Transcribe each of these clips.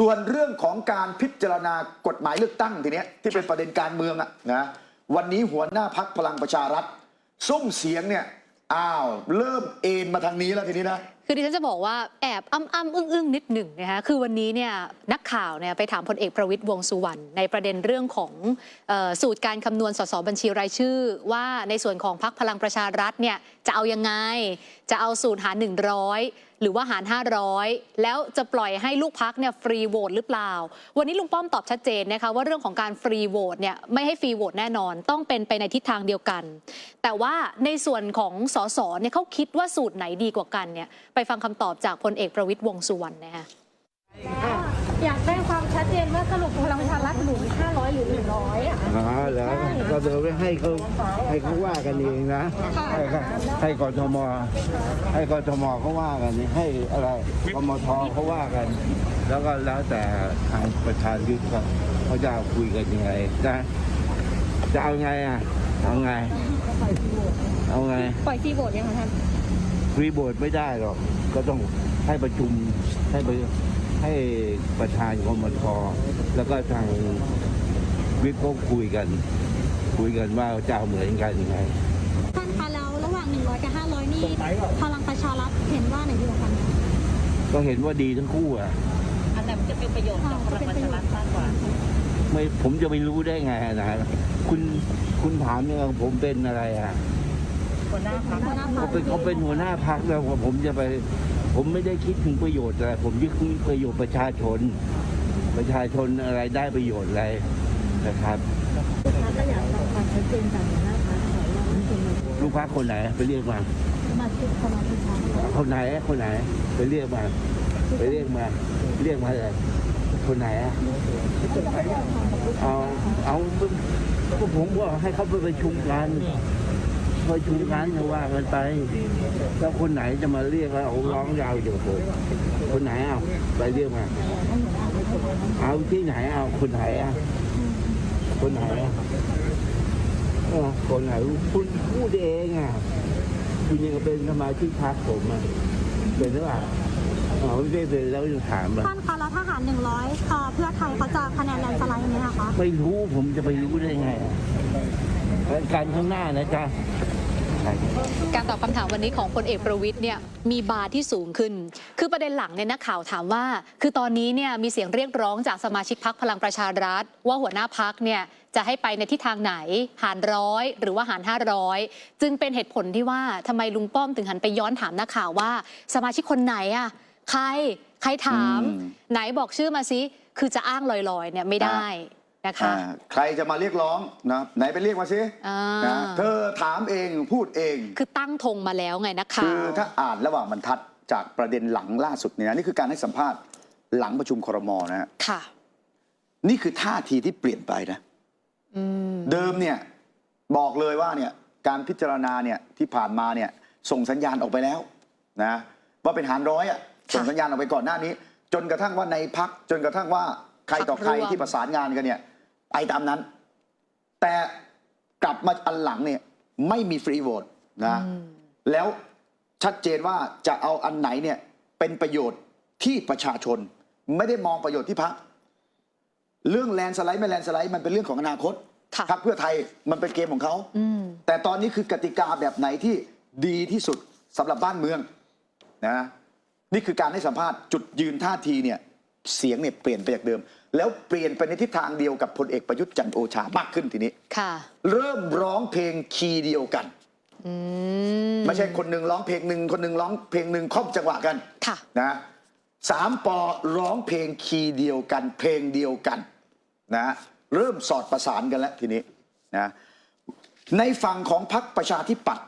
ส่วนเรื่องของการพิจารณากฎหมายเลือกตั้งทีเนี้ยที่เป็นประเด็นการเมืองอะนะวันนี้หัวหน้าพักพลังประชารัฐส้มเสียงเนี่ยอ้าวเริ่มเอ็นมาทางนี้แล้วทีนี้นะคือดิฉันจะบอกว่าแอบอ้ำอ้ำอึ้งอึ้งนิดหนึ่งนะคะคือวันนี้เนี่ยนักข่าวเนี่ยไปถามพลเอกประวิตยวงสุวรรณในประเด็นเรื่องของออสูตรการคำนวณสสบัญชีรายชื่อ ว่าในส่วนของพักพลังประชารัฐเนี่ยจะเอายังไง จะเอาสูตรหาร 100 หรือว่าหาร 500 แล้วจะปล่อยให้ลูกพักเนี่ยฟรีโหวตหรือเปล่า วันนี้ลุงป้อมตอบชัดเจนนะคะว่าเรื่องของการฟรีโหวตเนี่ยไม่ให้ฟรีโหวตแน่นอน ต้องเป็นไปในทิศทางเดียวกัน แต่ว่าในส่วนของสสเนี่ยเขาคิดว่าสูตรไหนดีกว่ากันเนี่ยไปฟังคำตอบจากพลเอกประวิตยวงสุวรรณนะคะอยากได้ความชัดเจนว่าสรุปพลังประชารัฐห นุน500หรือ100อะอ๋อเหรอก็เดี๋ยวไปให้เขาให้เขาว่ากันเองนะให้เขาให้กทมให้กทมเขาว่ากันนี่ให้อะไรกมทเขาว่ากัน แล้วก็แล้วแต่ทางประธานยุทธเขาเขาจะคุยกันยังไงนะจะเอาไงอะเอาไง เอาไง ปล่อยฟรีโหวตยังคะท่านฟรีโบร์ดไม่ได้หรอก ก็ต้องให้ประชุมให้ประให้ประธานกมทแล้วก็ทาง วิปก็คุยกัน คุยกันว่าจะเอาเหมือนกันยังไงท่านคะแล้วระหว่าง 100 กับ 500 นี่พลังประชารัฐเห็นว่าไหนดีกว่ากันก็เห็นว่าดีทั้งคู่อะอันไหนมันจะเป็นประโยชน์กับพลังประชารัฐมากกว่าไม่ผมจะไปรู้ได้ไงนะคุณคุณถามเนี่ยผมเป็นอะไรอะหัวหน้าพรรคเขาเป็นเขาเป็นหัวหน้าพักแล้วผมจะไป ผมไม่ได้คิดถึงประโยชน์อะไรผมยึดถึงประโยชน์ประชาชน ประชาชนอะไรได้ประโยชน์อะไร นะครับก็อยากฟังความชัดเจนจากหัวหน้าพักหน่อยว่ามันเป็นลูกพักคนไหนไปเรียกมา สมาชิกพลังประชารัฐคนไหนคนไหน ไปเรียกมา ไปเรียกมา เรียกมาเลยคนไหนอะเอาเอาก็ผมก็ให้เขาไปประชุมกันประชุมกันจะว่ากันไปแล้วคนไหนจะมาเรียกแล้วเอาร้องยาวเดี๋ยวผมคนไหนเอาไปเรียกมา เอาที่ไหนเอาคนไหนอะ คนไหนอะเออคนไหนคุณพูดเองอะคุณยังเป็นสมาชิกพรรคผมอะเป็นหรือเปล่าอ๋อไม่ได้เป็นแล้วจะถามอะท่านคะแล้วถ้าหาร100เอ่อเพื่อไทยเขาจะคะแนนแลนด์สไลด์ไหมอะคะไม่รู้ผมจะไปรู้ได้ไงอะแล้วการข้างหน้านะจ๊ะ การตอบคำถามวันนี้ของพลเอกประวิตยเนี่ยมีบาร์ที่สูงขึ้น คือประเด็นหลังเนี่ยนักข่าวถามว่า คือตอนนี้เนี่ยมีเสียงเรียกร้องจากสมาชิกพักพลังประชารัฐ ว่าหัวหน้าพักเนี่ยจะให้ไปในทิศทางไหน หารร้อยหรือว่าหารห้าร้อยจึงเป็นเหตุผลที่ว่าทำไมลุงป้อมถึงหันไปย้อนถามนักข่าวว่า สมาชิกคนไหนอะใครใครถามอืมไหนบอกชื่อมาสิคือจะอ้างลอยๆเนี่ยไม่ได้ นะคะอ่าใครจะมาเรียกร้องนะไหนไปเรียกมาสิอ่านะเธอถามเองพูดเอง คือตั้งธงมาแล้วไงนักคืข่าอวถ้าอ่านระหว่างบรรทัดจากประเด็นหลังล่าสุดเนี่ยนะนี่คือการให้สัมภาษณ์หลังประชุมครมนะฮะค่ะ นี่คือท่าทีที่เปลี่ยนไปนะอืมเดิมเนี่ยบอกเลยว่าเนี่ยการพิจารณาเนี่ยที่ผ่านมาเนี่ยส่งสัญญาณออกไปแล้วนะว่าเป็นหารร้อยอะส่งสัญญาณออกไปก่อนหน้านี้ จนกระทั่งว่าในพักจนกระทั่งว่าใครต่อใครพรรคร่วมที่ประสานงานกันเนี่ย ไปตามนั้น แต่กลับมาอันหลังเนี่ยไม่มีฟรีโหวตนะแล้วชัดเจนว่าจะเอาอันไหนเนี่ยเป็นประโยชน์ที่ประชาชน ไม่ได้มองประโยชน์ที่พักเรื่องแลนด์สไลด์ไม่แลนด์สไลด์มันเป็นเรื่องของอนาคตค่ะพรรคเพื่อไทยมันเป็นเกมของเขาอืมแต่ตอนนี้คือกติกาแบบไหนที่ดีที่สุดสำหรับบ้านเมืองนะนี่คือการให้สัมภาษณ์จุดยืนท่าทีเนี่ย เสียงเนี่ยเปลี่ยนไปจากเดิม แล้วเปลี่ยนไปในทิศทางเดียวกับพลเอกประยุทธ์จันทร์โอชามากขึ้นทีนี้ค่ะเริ่มร้องเพลงคีย์เดียวกันอืมไม่ใช่คนหนึ่งร้องเพลงหนึ่งคนหนึ่งร้องเพลงหนึ่งครอบจังหวะกันค่ะ นะสามปอร้องเพลงคีย์เดียวกัน เพลงเดียวกันนะเริ่มสอดประสานกันแล้วทีนี้นะในฝั่งของพรรคประชาธิปัตย์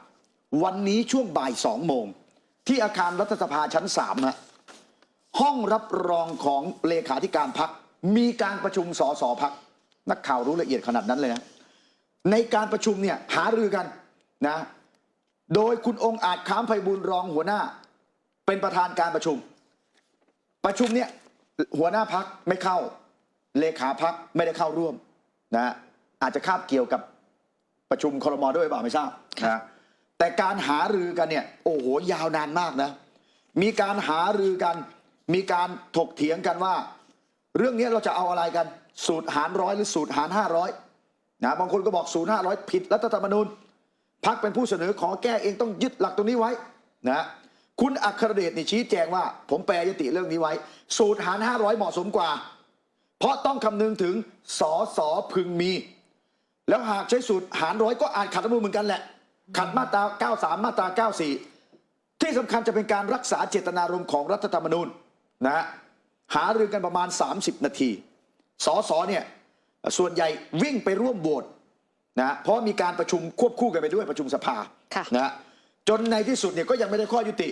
วันนี้ช่วงบ่ายสองโมงที่อาคารรัฐสภาชั้นสามฮะ ห้องรับรองของเลขาธิการพักมีการประชุมสสพักนักข่าวรู้ละเอียดขนาดนั้นเลยนะในการประชุมเนี่ยหารือกันนะโดยคุณองค์อาจค้ามไพบูลรองหัวหน้า เป็นประธานการประชุม ประชุมเนี่ยหัวหน้าพักไม่เข้าเลขาพักไม่ได้เข้าร่วมนะอาจจะคาบเกี่ยวกับประชุมครมด้วยหรือเปล่าไม่ทราบนะแต่การหารือกันเนี่ยโอ้โหยาวนานมากนะมีการหารือกัน มีการถกเถียงกันว่า เรื่องนี้เราจะเอาอะไรกัน สูตรหารร้อยหรือสูตรหารห้าร้อยนะบางคนก็บอกสูตรห้าร้อยผิดรัฐธรรมนูญพักเป็นผู้เสนอขอแก้เองต้องยึดหลักตรงนี้ไว้นะคุณอัครเดชนี่ชี้แจงว่า ผมแปลยติเรื่องนี้ไว้ สูตรหารห้าร้อยเหมาะสมกว่า เพราะต้องคำนึงถึงสอสอพึงมี แล้วหากใช้สูตรหารร้อยก็อาจขัดรัฐธรรมนูญเหมือนกันแหละ ขัดมาตรา 93 มาตรา 94 ที่สำคัญจะเป็นการรักษาเจตนารมณ์ของรัฐธรรมนูญ นะฮะหารือกันประมาณ 30 นาทีสสเนี่ยส่วนใหญ่วิ่งไปร่วมโหวตนะเพราะมีการประชุมควบคู่กันไปด้วยประชุมสภาค่ะนะจนในที่สุดเนี่ยก็ยังไม่ได้ข้อยุติ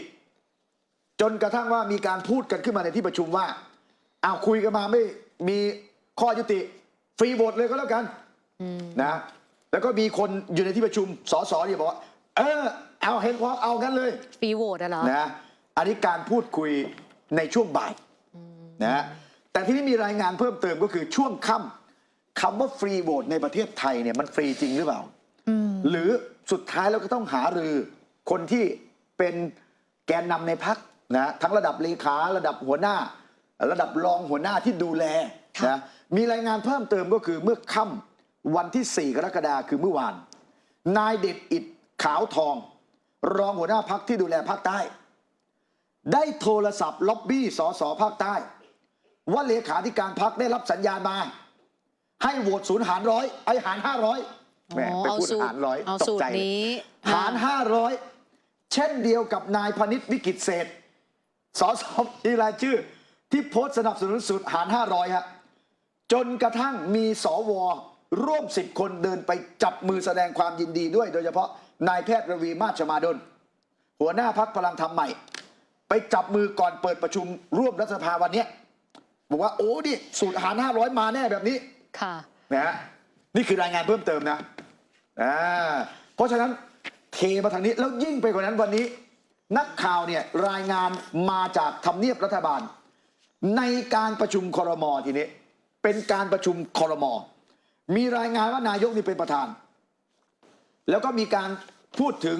จนกระทั่งว่ามีการพูดกันขึ้นมาในที่ประชุมว่าอ้าวคุยกันมาไม่มีข้อยุติ ฟรีโหวตเลยก็แล้วกันนะแล้วก็มีคนอยู่ในที่ประชุมสสเนี่ยบอกว่าเออเอาเห็นพอเอากันเลย ฟรีโหวตอะเหรอนะอันนี้การพูดคุย ในช่วงบ่ายนะแต่ที่นี่มีรายงานเพิ่มเติมก็คือช่วงค่ำคำว่าฟรีโหวตในประเทศไทยเนี่ยมันฟรีจริงหรือเปล่าหรือสุดท้ายเราก็ต้องหารือคนที่เป็นแกนนำในพักนะทั้งระดับเลขาระดับหัวหน้า ระดับรองหัวหน้าที่ดูแลค่ะนะมีรายงานเพิ่มเติมก็คือเมื่อค่ำวันที่ 4 กรกฎาคมคือเมื่อวาน นายเด็ดอิดขาวทอง รองหัวหน้าพักที่ดูแลภาคใต้ ได้โทรศัพท์ล็อบบี้สสภาคใต้ ว่าเลขาธิการพักได้รับสัญญาณมา ให้โหวตศูนย์หารร้อยไอหารห้าร้อยแหมอ๋อไปเอาพูดสูตรหารร้อยเอาตสูกตใจรเลยนี้หารห้าร้อยเช่นเดียวกับนายพนิษฐ์วิกิตเศษสสที่รายชื่อ ที่โพสต์สนับสนุนสูตรหารห้าร้อยฮะจนกระทั่งมีสวร่วมสิบคนเดินไปจับมือแสดงความยินดีด้วย โดยเฉพาะนายแพทย์ระวีมาชมาดลหัวหน้าพักพลังธรรมใหม่ ไปจับมือก่อนเปิดประชุมร่วมรัฐสภาวันเนี้ยบอกว่าโอ้ดิสูตรหารห้าร้อยมาแน่แบบนี้ค่ะนะฮะนี่คือรายงานเพิ่มเติมนะอ่าเพราะฉะนั้นเทมาทางนี้แล้วยิ่งไปกว่านั้นวันนี้ นักข่าวเนี่ยรายงานมาจากทำเนียบรัฐบาล ในการประชุมคอรมอทีนี้ เป็นการประชุมคอรมอมีรายงานว่านายกนี่เป็นประธาน แล้วก็มีการพูดถึง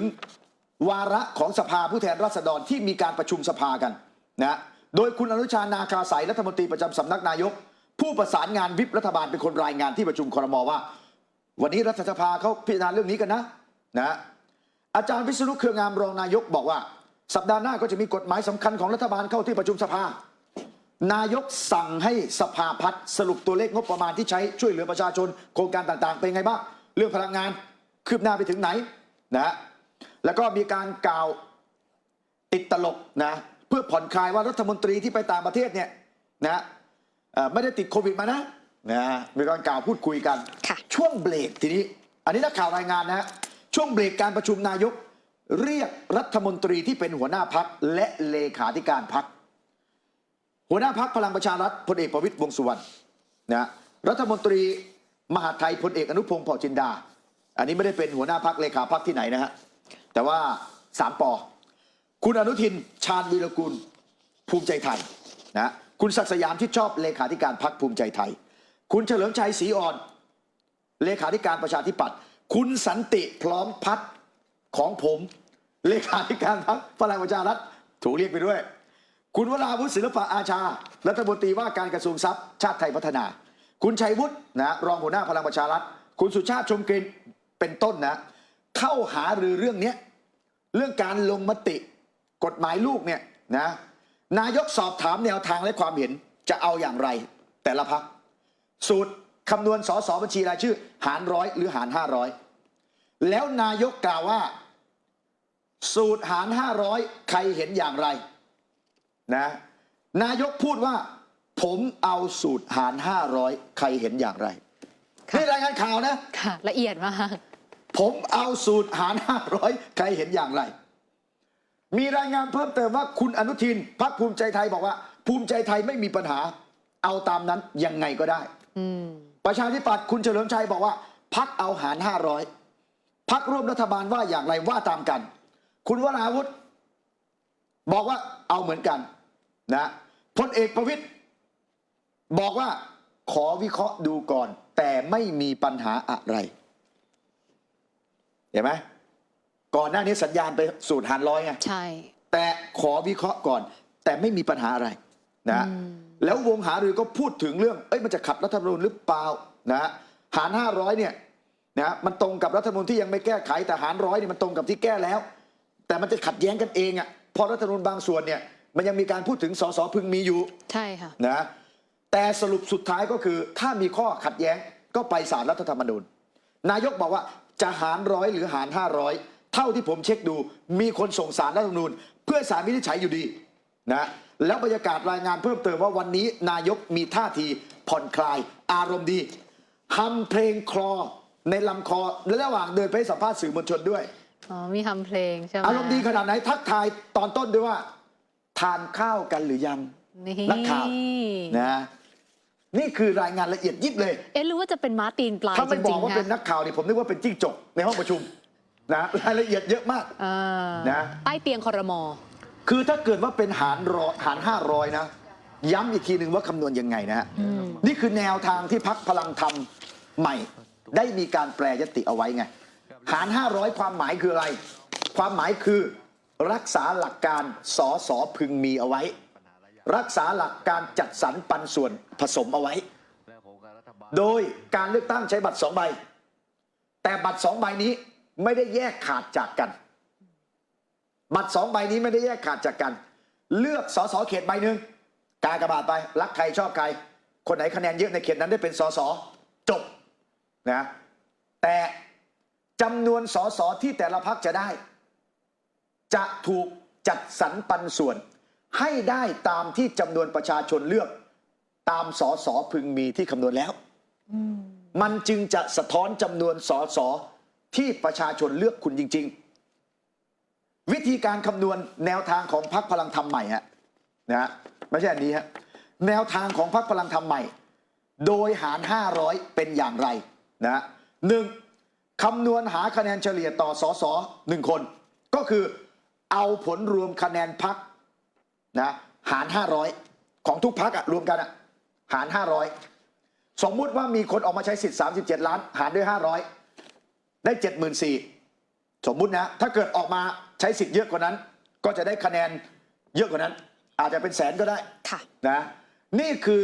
วาระของสภาผู้แทนราษฎรที่มีการประชุมสภากันนะโดยคุณอนุชานาคาสายรัฐมนตรีประจำสำนักนายก ผู้ประสานงานวิปรัฐบาลเป็นคนรายงานที่ประชุมครมว่า วันนี้รัฐสภาเขาพิจารณาเรื่องนี้กันนะนะอาจารย์วิษณุเครืองามรองนายกบอกว่า สัปดาห์หน้าก็จะมีกฎหมายสำคัญของรัฐบาลเข้าที่ประชุมสภา นายกสั่งให้สภาพัฒน์สรุปตัวเลขงบประมาณที่ใช้ช่วยเหลือประชาชนโครงการต่างๆ เป็นไงบ้างเรื่องพลังงานคืบหน้าไปถึงไหนนะ แล้วก็มีการกล่าวติดตลกนะเพื่อผ่อนคลายว่ารัฐมนตรีที่ไปต่างประเทศเนี่ยนะเอ่อไม่ได้ติดโควิดมานะนะมีการกล่าวพูดคุยกันค่ะช่วงเบรกทีนี้ อันนี้นักข่าวรายงานนะฮะช่วงเบรกการประชุมนายก เรียกรัฐมนตรีที่เป็นหัวหน้าพักและเลขาธิการพักหัวหน้าพักพลังประชารัฐพลเอกประวิตยวงษ์สุวรรณนะรัฐมนตรีมหาดไทยพลเอกอนุพงศ์เผ่าจินดา อันนี้ไม่ได้เป็นหัวหน้าพักเลขาพักที่ไหนนะฮะ แต่ว่าสามปอ คุณอนุทินชาญวีรกุลภูมิใจไทยนะคุณศักดิ์สยามที่ชอบเลขาธิการพักภูมิใจไทย คุณเฉลิมชัยศรีอ่อน เลขาธิการประชาธิปัตย์คุณสันติพร้อมพัฒน์ของผม เลขาธิการพรรคพลังประชารัฐถูกเรียกไปด้วย คุณวราวุฒิศิลปะอาชา รัฐมนตรีว่าการกระทรวงทรัพย์ชาติไทยพัฒนา คุณชัยวุฒินะรองหัวหน้าพลังประชารัฐ คุณสุชาติชมกลิ่นเป็นต้นนะ เข้าหารือเรื่องเนี้ยเรื่องการลงมติกฎหมายลูกเนี่ยนะนายกสอบถามแนวทางและความเห็นจะเอาอย่างไร แต่ละพักสูตรคำนวณสสบัญชีรายชื่อ หารร้อยหรือหารห้าร้อยแล้วนายกกล่าวว่า สูตรหารห้าร้อยใครเห็นอย่างไรนะนายกพูดว่า ผมเอาสูตรหารห้าร้อยใครเห็นอย่างไรค่ะนี่รายงานข่าวนะ ค่ะ ละเอียดมาก ผมเอาสูตรหารห้าร้อยใครเห็นอย่างไร มีรายงานเพิ่มเติมว่าคุณอนุทินพักภูมิใจไทยบอกว่า ภูมิใจไทยไม่มีปัญหา เอาตามนั้นยังไงก็ได้อืมประชาธิปัตย์คุณเฉลิมชัยบอกว่า พักเอาหารห้าร้อยพักร่วมรัฐบาลว่าอย่างไรว่าตามกัน คุณวราวุธบอกว่าเอาเหมือนกันนะพลเอกประวิตยบอกว่าขอวิเคราะห์ดูก่อน แต่ไม่มีปัญหาอะไร เห็นไหมก่อนหน้านี้สัญญาณไปสูตรหารร้อยไงใช่ แต่ขอวิเคราะห์ก่อน แต่ไม่มีปัญหาอะไรนะอืมแล้ววงหารือก็พูดถึงเรื่อง เอ้ยมันจะขัดรัฐธรรมนูญหรือเปล่านะฮะหาร500เนี่ยนะฮะมันตรงกับรัฐธรรมนูญที่ยังไม่แก้ไขแต่หารร้อยเนี่ยมันตรงกับที่แก้แล้ว แต่มันจะขัดแย้งกันเองอะ่ะเพอรัฐธรรมนูญบางส่วนเนี่ยมันยังมีการพูดถึงสสพึงมีอยู่ใช่ค่ะนะแต่สรุปสุดท้ายก็คือถ้ามีข้อขัดแย้งก็ไปศาลรัฐธรรมนูญ นายกบอกว่า จะหารร้อยหรือหาร 500 เท่าที่ผมเช็คดู มีคนส่งสารรัฐธรรมนูญ เพื่อสารวินิจฉัยอยู่ดีนะแล้วบรรยากาศรายงานเพิ่มเติมว่าวันนี้นายกมีท่าทีผ่อนคลาย อารมณ์ดีฮัมเพลงคลอในลำคอและระหว่างเดินไปให้สัมภาษณ์สื่อมวลชนด้วยอ๋อมีทำเพลงใช่ไหมอารมณ์ดีขนาดไหนทักทายตอนต้นด้วยว่า ทานข้าวกันหรือยังนี่นักข่าวนะ นี่คือรายงานละเอียดยิบเลย เอ๊ะหรือว่าจะเป็นม้าตีนปลายถ้าจไม่บริอกงว่าๆเป็นนะนักข่าวนี่ผมนึกว่าเป็นจิ้งจกในห้องประชุมนะรายละเอียดเยอะมาก เออนะ ใต้เตียงคอรมอ คือถ้าเกิดว่าเป็นหารร้อยหารห้าร้อยนะ ย้ำอีกทีหนึ่งว่าคำนวณยังไงนะฮะนี่คือแนวทางที่พักพลังธรรมใหม่ ได้มีการแปลยติเอาไว้ไง หาร 500 ความหมายคืออะไร ความหมายคือรักษาหลักการสอสอพึงมีเอาไว้ รักษาหลักการจัดสรรปันส่วนผสมเอาไว้ โดยการเลือกตั้งใช้บัตรสองใบ แต่บัตรสองใบนี้ไม่ได้แยกขาดจากกัน บัตรสองใบนี้ไม่ได้แยกขาดจากกัน เลือกสสเขตใบหนึ่งกากระบาดไปรักใครชอบใคร คนไหนคะแนนเยอะในเขตนั้นได้เป็นสสจบนะแต่จำนวนสสที่แต่ละพักจะได้ จะถูกจัดสรรปันส่วน ให้ได้ตามที่จำนวนประชาชนเลือก ตามสอสอพึงมีที่คำนวณแล้ว มันจึงจะสะท้อนจำนวนสอสอที่ประชาชนเลือกคุณจริง ๆ วิธีการคำนวณแนวทางของพรรคพลังธรรมใหม่ฮะนะฮะไม่ใช่อันนี้ฮะแนวทางของพรรคพลังธรรมใหม่ โดยหาร 500 เป็นอย่างไรนะฮะหนึ่งคำนวณหาคะแนนเฉลี่ยต่อสอสอหนึ่งคน ก็คือเอาผลรวมคะแนนพัก นะหาร 500 ของทุกพักอะรวมกันอะหาร 500 สมมุติว่ามีคนออกมาใช้สิทธิ์ 37 ล้าน หารด้วย 500 ได้ 74,000สมมุตินะ ถ้าเกิดออกมาใช้สิทธิ์เยอะกว่านั้น ก็จะได้คะแนนเยอะกว่านั้น อาจจะเป็นแสนก็ได้ค่ะนะนี่คือ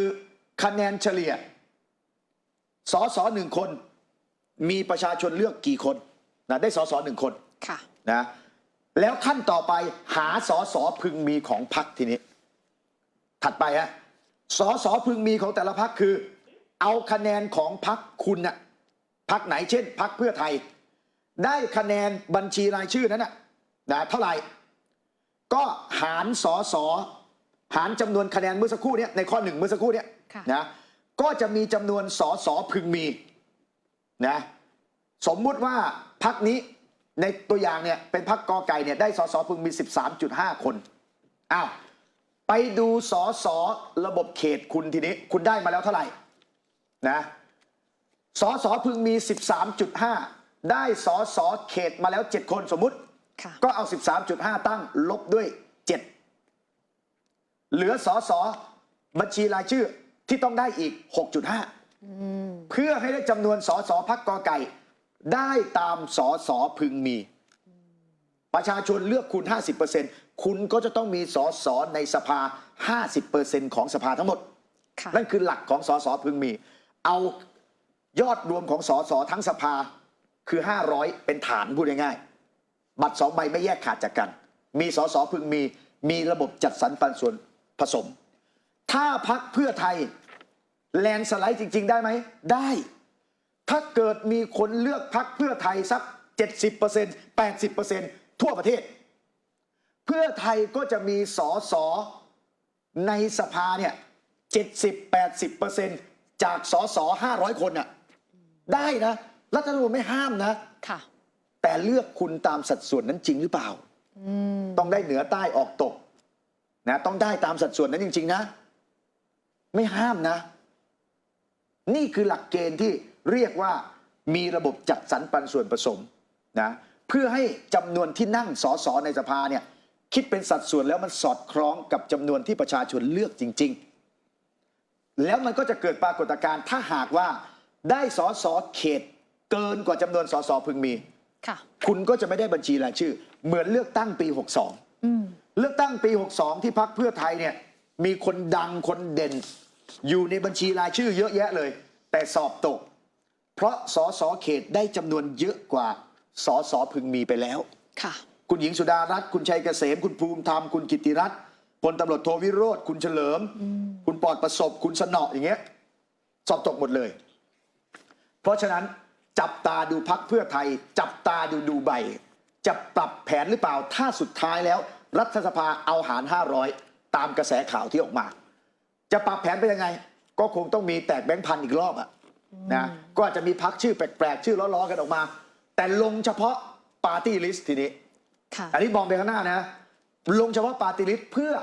คะแนนเฉลี่ยสอสอหนึ่งคน มีประชาชนเลือกกี่คนนะได้สอสอหนึ่งคนค่ะนะ แล้วขั้นต่อไปหาสอสอพึงมีของพรรคทีนี้ ถัดไปฮะสอสอพึงมีของแต่ละพรรคคือ เอาคะแนนของพรรคคุณน่ะพรรคไหนเช่นพรรคเพื่อไทย ได้คะแนนบัญชีรายชื่อนั้นน่ะนะเท่าไหร่ ก็หารสอสอหารจำนวนคะแนนเมื่อสักครู่เนี้ยในข้อหนึ่งเมื่อสักครู่เนี้ยค่ะนะก็จะมีจำนวนสอสอพึงมีนะสมมุติว่าพักนี้ ในตัวอย่างเนี่ยเป็นพักกอไก่เนี่ยได้สอสอพึงมี 13.5 คนอ้าวไปดูสอสอระบบเขตคุณทีนี้ คุณได้มาแล้วเท่าไหร่นะสอสอพึงมี 13.5 ได้สอสอเขตมาแล้ว 7 คนสมมุติค่ะก็เอา 13.5 ตั้งลบด้วย 7 เหลือสอสอบัญชีรายชื่อที่ต้องได้อีก 6.5 เพื่อให้ได้จำนวนสอสอพักกอไก่ ได้ตามสอสอพึงมี ประชาชนเลือกคุณ 50%คุณก็จะต้องมีสอสอในสภา 50%ของสภาทั้งหมดค่ะนั่นคือหลักของสอสอพึงมี เอายอดรวมของสอสอทั้งสภาคือ 500 เป็นฐานพูดง่ายๆบัตรสองใบไม่แยกขาดจากกัน มีสอสอพึงมีมีระบบจัดสรรปันส่วนผสม ถ้าพักเพื่อไทยแลนด์สไลด์จริง ๆ ได้ไหมได้ ถ้าเกิดมีคนเลือกพักเพื่อไทยสัก 70% 80%ทั่วประเทศ เพื่อไทยก็จะมีสอสอในสภาเนี่ย 70-80%จากสอสอ500 คนน่ะได้นะ รัฐธรรมนูญไม่ห้ามนะค่ะ แต่เลือกคุณตามสัดส่วนนั้นจริงหรือเปล่า ต้องได้เหนือใต้ออกตกนะต้องได้ตามสัดส่วนนั้นจริง ๆ นะ ไม่ห้ามนะ นี่คือหลักเกณฑ์ที่ เรียกว่ามีระบบจัดสรรปันส่วนผสมนะเพื่อให้จำนวนที่นั่งสอสอในสภาเนี่ยคิดเป็นสัดส่วนแล้วมันสอดคล้องกับจำนวนที่ประชาชนเลือกจริง ๆ แล้วมันก็จะเกิดปรากฏการณ์ถ้าหากว่าได้สอสอเขตเกินกว่าจำนวนสอสอพึงมีค่ะคุณก็จะไม่ได้บัญชีรายชื่อ เหมือนเลือกตั้งปี 62อืมเลือกตั้งปี 62 ที่พักเพื่อไทยเนี่ยมีคนดังคนเด่น อยู่ในบัญชีรายชื่อเยอะแยะเลย แต่สอบตก เพราะสอสอเขตได้จำนวนเยอะกว่าสอสอพึงมีไปแล้ว ค่ะ คุณหญิงสุดารัตน์คุณชัยเกษม คุณภูมิธรรม คุณกิติรัตน์พลตำรวจโทวิโรธคุณเฉลิม คุณปลอดประสบ คุณสนออย่างเงี้ย สอบตกหมดเลย เพราะฉะนั้นจับตาดูพักเพื่อไทย จับตาดูดูใบ จะปรับแผนหรือเปล่า ถ้าสุดท้ายแล้ว รัฐสภาเอาหาร 500 ตามกระแสข่าวที่ออกมา จะปรับแผนไปยังไง ก็คงต้องมีแตกแบงค์พันอีกรอบอะ นะก็อาจจะมีพักชื่อแปลกๆ ชื่อล้อๆกันออกมา แต่ลงเฉพาะปาร์ตี้ลิสต์ทีนี้ค่ะอันนี้มองไปข้างหน้านะ ลงเฉพาะปาร์ตี้ลิสต์เพื่อ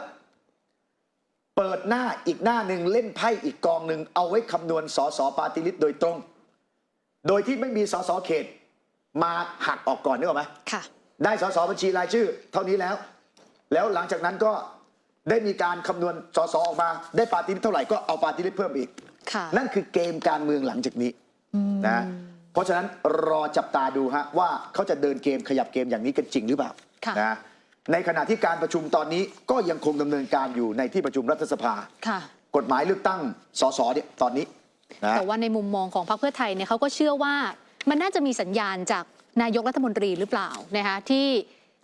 เปิดหน้าอีกหน้าหนึ่งเล่นไพ่อีกกองหนึ่งเอาไว้คำนวณสสปาร์ตี้ลิสต์โดยตรง โดยที่ไม่มีสสเขต มาหักออกก่อนนึกออกไหมค่ะได้สสบัญชีรายชื่อ เท่านี้แล้ว แล้วหลังจากนั้นก็ได้มีการคำนวณสสออกมา ได้ปาร์ตี้ลิสต์เท่าไหร่ก็เอาปาร์ตี้ลิสต์เพิ่มอีกค่ะ นั่นคือเกมการเมืองหลังจากนี้นะเพราะฉะนั้นรอจับตาดูฮะว่าเขาจะเดินเกมขยับเกมอย่างนี้กันจริงหรือเปล่าค่ะนะในขณะที่การประชุมตอนนี้ก็ยังคงดำเนินการอยู่ในที่ประชุมรัฐสภาค่ะกฎหมายเลือกตั้งสสเนี่ยตอนนี้นะแต่ว่าในมุมมองของพรรคเพื่อไทยเนี่ยเขาก็เชื่อว่ามันน่าจะมีสัญญาณจากนายกรัฐมนตรีหรือเปล่านะคะที่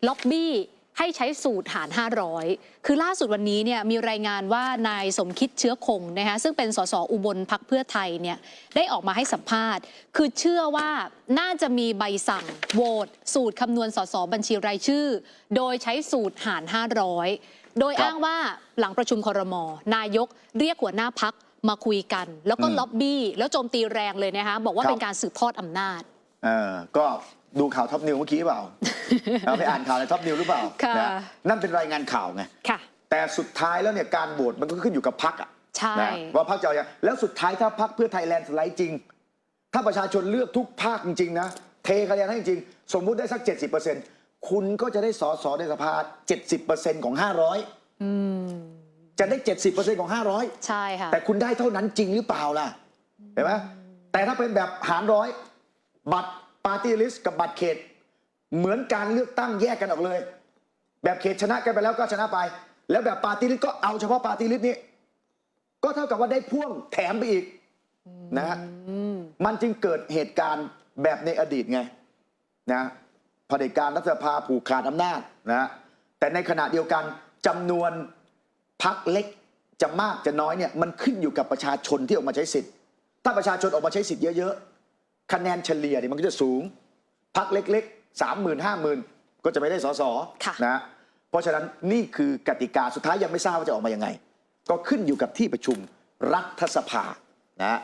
ล็อบบี้ ให้ใช้สูตรหาร 500 คือล่าสุดวันนี้เนี่ยมีรายงานว่านายสมคิดเชื้อคงนะคะซึ่งเป็นสสอุบลพักเพื่อไทยเนี่ยได้ออกมาให้สัมภาษณ์ คือเชื่อว่าน่าจะมีใบสั่งโหวตสูตรคำนวณสสบัญชีรายชื่อ โดยใช้สูตรหาร 500 โดยอ้างว่าหลังประชุมคอรมอนายกเรียกหัวหน้าพักมาคุยกัน แล้วก็ล็อบบี้แล้วโจมตีแรงเลยนะคะบอกว่าเป็นการสืบทอดอำนาจเออก็ ดูข่าวท็อปนิวเมื่อกี้เปล่าเอาไปอ่านข่าวในท็อปนิวหรือเปล่าค่ะนะนั่นเป็นรายงานข่าวไงค่ะแต่สุดท้ายแล้วเนี่ยการโหวตมันก็ขึ้นอยู่กับพักอะใช่นะว่าพักจะเอาอย่างแล้วสุดท้ายถ้าพักเพื่อไทยแลนด์สไลด์จริง ถ้าประชาชนเลือกทุกภาคจริงๆนะเทคะแนนให้จริง สมมุติได้สัก 70%คุณก็จะได้สอสอในสภา 70%ของ 500จะได้ 70%ของ 500 ใช่ค่ะแต่คุณได้เท่านั้นจริงหรือเปล่าล่ะเห็นไหมแต่ถ้าเป็นแบบหารร้อยบัตร ปาร์ตี้ลิสต์กับบัตรเขต เหมือนการเลือกตั้งแยกกันออกเลย แบบเขตชนะกันไปแล้วก็ชนะไป แล้วแบบปาร์ตี้ลิสต์ก็เอาเฉพาะปาร์ตี้ลิสต์นี้ ก็เท่ากับว่าได้พ่วงแถมไปอีกนะฮะมันจึงเกิดเหตุการณ์แบบในอดีตไงนะเผด็จการรัฐสภาผูกขาดอำนาจนะแต่ในขณะเดียวกันจำนวนพักเล็กจะมากจะน้อยเนี่ยมันขึ้นอยู่กับประชาชนที่ออกมาใช้สิทธิ์ ถ้าประชาชนออกมาใช้สิทธิ์เยอะๆ คะแนนเฉลี่ยเนี่ยมันก็จะสูงพักเล็กๆสามหมื่นห้าหมื่นก็จะไม่ได้สอสอค่ะนะเพราะฉะนั้นนี่คือกติกาสุดท้ายยังไม่ทราบว่าจะออกมายังไง ก็ขึ้นอยู่กับที่ประชุมรัฐสภานะ